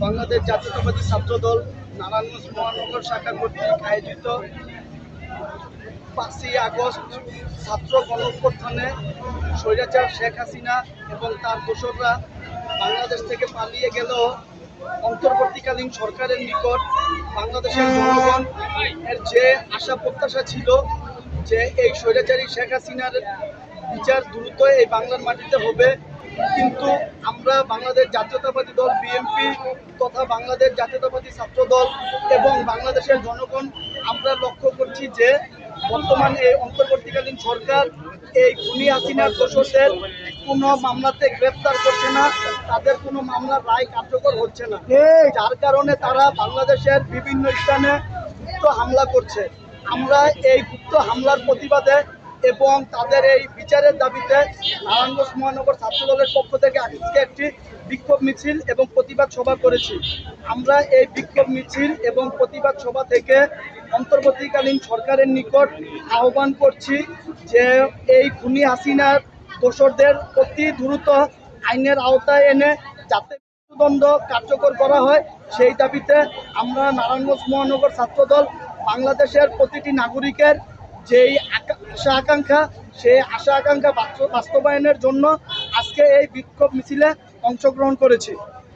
বাংলাদেশ জাতীয়তাবাদী ছাত্র দল নারায়ণগঞ্জ মহানগর শাখা কর্তৃক আয়োজিত পাঁচই আগস্ট ছাত্র গণঅভ্যুত্থানে স্বৈরাচার শেখ হাসিনা এবং তার দোসররা বাংলাদেশ থেকে পালিয়ে গেলেও অন্তর্বর্তীকালীন সরকারের নিকট বাংলাদেশের জনগণ এর যে আশা প্রত্যাশা ছিল যে এই স্বৈরাচারী শেখ হাসিনার বিচার দ্রুত এই বাংলার মাটিতে হবে কিন্তু আমরা বাংলাদেশ জাতীয়তাবাদী দল বিএনপি তথা বাংলাদেশ জাতীয়তাবাদী ছাত্র দল এবং বাংলাদেশের জনগণ আমরা লক্ষ্য করছি যে বর্তমান এই অন্তর্বর্তীকালীন সরকার এই খুনি হাসিনার দোষদের কোনো মামলাতে গ্রেপ্তার করছে না তাদের কোনো মামলার রায় কার্যকর হচ্ছে না। যার কারণে তারা বাংলাদেশের বিভিন্ন স্থানে গুপ্ত হামলা করছে। আমরা এই গুপ্ত হামলার প্রতিবাদে এবং তাদের এই বিচারের দাবিতে নারায়ণগঞ্জ মহানগর ছাত্র দলের পক্ষ থেকে আজকে একটি বিক্ষোভ মিছিল এবং প্রতিবাদ সভা করেছি। আমরা এই বিক্ষোভ মিছিল এবং প্রতিবাদ সভা থেকে অন্তর্বর্তীকালীন সরকারের নিকট আহ্বান করছি যে এই খুনি হাসিনার দোষরদের অতি দ্রুত আইনের আওতায় এনে যাতে মৃত্যুদণ্ড কার্যকর করা হয়, সেই দাবিতে আমরা নারায়ণগঞ্জ মহানগর ছাত্রদল বাংলাদেশের প্রতিটি নাগরিকের যেই আশা আকাঙ্ক্ষা সেই আশা আকাঙ্ক্ষা বাস্তবায়নের জন্য আজকে এই বিক্ষোভ মিছিলে অংশগ্রহণ করেছি।